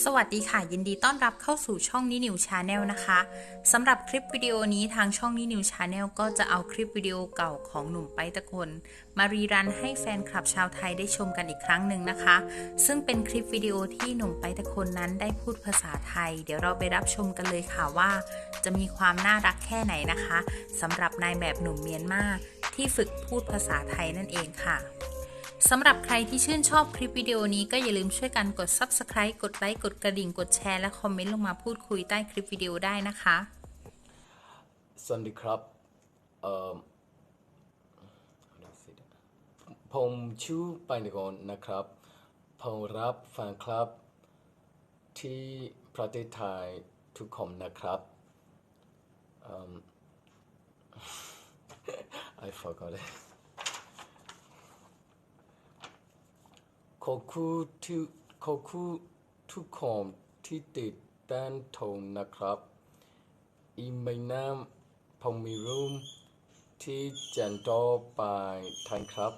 สวัสดีค่ะ ยินดีต้อนรับเข้าสู่ช่องนินิวชาแนลนะคะสำหรับคลิปวิดีโอนี้ทางช่องนินิวชาแนลก็จะเอาคลิปวิดีโอเก่าของหนุ่มไปตะคน มารีรันให้แฟนคลับชาวไทยได้ชมกันอีกครั้งหนึ่งนะคะ ซึ่งเป็นคลิปวิดีโอที่หนุ่มไปตะคนนั้นได้พูดภาษาไทย เดี๋ยวเราไปรับชมกันเลยค่ะว่า จะมีความน่ารักแค่ไหนนะคะสำหรับนายแบบหนุ่มเมียนมาที่ฝึกพูดภาษาไทยนั่นเองค่ะ สำหรับใครที่ชื่นชอบคลิปวิดีโอนี้ก็อย่าลืมช่วยกันกด Subscribe กดไลค์กดกระดิ่ง กดแชร์และคอมเมนต์ลงมาพูดคุยใต้คลิปวิดีโอได้นะคะ สวัสดีครับเอ่อผมชื่อไปนกรนะครับผมรับแฟนคลับ ที่ประเทศไทยทุกคนนะครับ I forgot it ขอคุณที่ขอคุณทุกคนที่ติดตามชมนะครับ อีเมลน้ำผมมีรูมที่จันโตไปทันครับ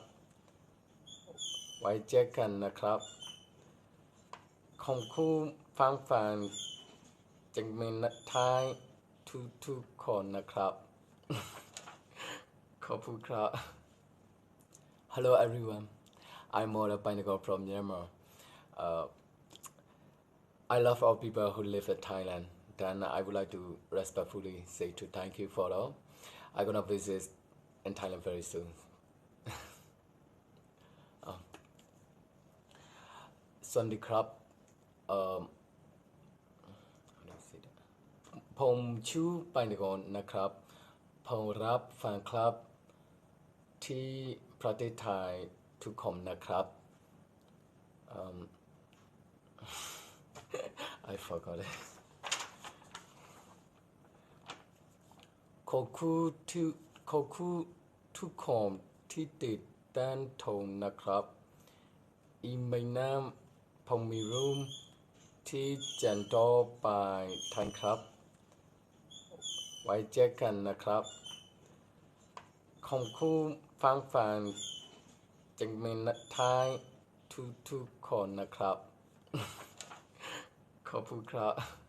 ไว้เจอกันนะครับ ขอบคุณฟังฟังจังเมนท้ายทุกทุกคนนะครับ ขอบคุณครับ Hello everyone I'm Mola Painagal from Myanmar uh, I love all people who live in Thailand. Then I would like to respectfully say to thank you for all. I'm gonna visit in Thailand very soon. อ่ะสวัสดีครับเอ่อ how do I say that? ผมชื่อไปนกรนะครับ ผมรับแฟนคลับ ที่ประเทศไทย ทุกคนนะครับเอิ่ม I forgot it ขอบคุณที่ขอบคุณทุกคนที่ติดตามชมนะครับอีเมลน้ำผมมีรูมที่จันโตไปทันครับ ไว้เจอกันนะครับขอบคุณฟังฟัง จังเมนท้ายทุกทุกๆคนนะครับ ขอบคุณครับ